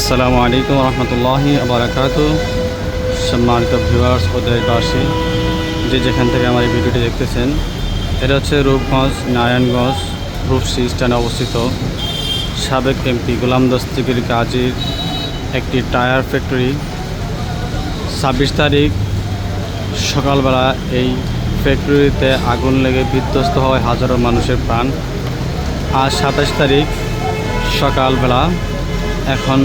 আসসালামু আলাইকুম রহমতুল্লাহি আবরাকাত। সম্মানিত ভিউয়ার্স ও দেশবাসী যে যেখান থেকে আমার এই ভিডিওটি দেখতেছেন, এটা হচ্ছে রূপগঞ্জ, নারায়ণগঞ্জ রূপসী স্ট্যান্ডে অবস্থিত। সাবেক এমপি গোলাম দস্তিগির গাজীর একটি টায়ার ফ্যাক্টরি। ছাব্বিশ তারিখ সকালবেলা এই ফ্যাক্টরিতে আগুন লেগে বিধ্বস্ত হয় হাজারো মানুষের প্রাণ। আর সাতাশ তারিখ সকালবেলা এখন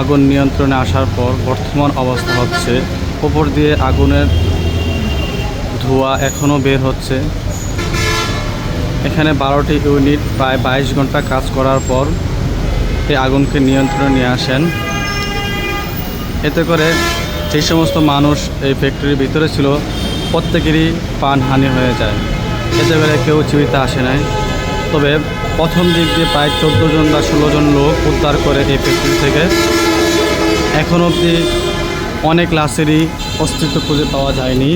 আগুন নিয়ন্ত্রণে আসার পর বর্তমান অবস্থা হচ্ছে, ওপর দিয়ে আগুনের ধোঁয়া এখনও বের হচ্ছে। এখানে বারোটি ইউনিট, প্রায় বাইশ ঘণ্টা কাজ করার পর এই আগুনকে নিয়ন্ত্রণে নিয়ে আসেন। এতে করে যে সমস্ত মানুষ এই ফ্যাক্টরির ভিতরে ছিল, প্রত্যেকেরই প্রাণহানি হয়ে যায়। এতে করে কেউ জীবিত আসে নাই। তবে প্রথম দিক দিয়ে প্রায় চোদ্দ জন বা ষোলো জন লোক উদ্ধার করে এই ফ্যাক্টরি থেকে। এখন অবধি অনেক লাশেরই অস্তিত্ব খুঁজে পাওয়া যায়নি।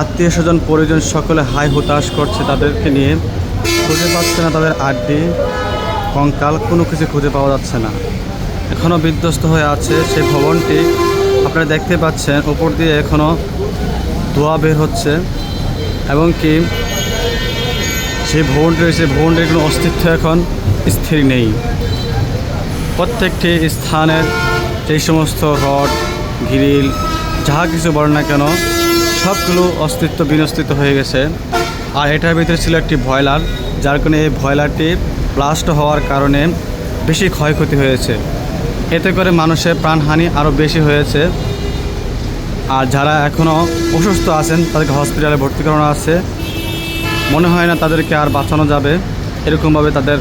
আত্মীয় স্বজন, পরিজন সকলে হাই হতাশ করছে তাদেরকে নিয়ে। খুঁজে পাচ্ছে না তাদের আড্ডি, কঙ্কাল, কোনো কিছু খুঁজে পাওয়া যাচ্ছে না। এখনও বিধ্বস্ত হয়ে আছে সেই ভবনটি। আপনারা দেখতে পাচ্ছেন উপর দিয়ে এখনও ধোঁয়া বের হচ্ছে। এবং কি সেই ভবনটি রয়েছে ভবনটির কোনো অস্তিত্ব এখন স্থির নেই। প্রত্যেকটি স্থানের যেই সমস্ত রড, গ্রিল, যাহা কিছু বলেন না কেন, সবগুলো অস্তিত্ব বিনস্তিত হয়ে গেছে। আর এটার ভিতরে ছিল একটি ভয়লার যার কারণে এই ভয়লারটি ব্লাস্ট হওয়ার কারণে বেশি ক্ষয়ক্ষতি হয়েছে। এতে করে মানুষের প্রাণহানি আরও বেশি হয়েছে। আর যারা এখনও অসুস্থ আছেন, তাদেরকে হসপিটালে ভর্তি করানো আছে। মনে হয় না তাদেরকে আর বাঁচানো যাবে। এরকমভাবে তাদের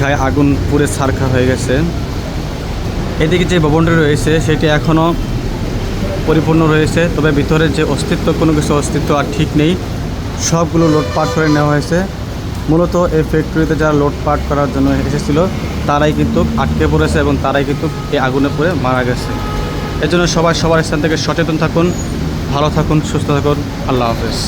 গায়ে আগুন পুড়ে ছারখা হয়ে গেছে। এদিকে যে ভবনটি রয়েছে, সেটি এখনও পরিপূর্ণ রয়েছে, তবে ভিতরে যে অস্তিত্ব, কোনো কিছু অস্তিত্ব আর ঠিক নেই। সবগুলো লোটপাট করে নেওয়া হয়েছে। মূলত এই ফ্যাক্টরিতে যারা লোটপাট করার জন্য এসেছিল, তারাই কিন্তু আটকে পড়েছে এবং তারাই কিন্তু এই আগুনে পড়ে মারা গেছে। এজন্য সবাই সবার স্থান থেকে সচেতন থাকুন। ভালো থাকুন, সুস্থ থাকুন। আল্লাহ হাফেজ।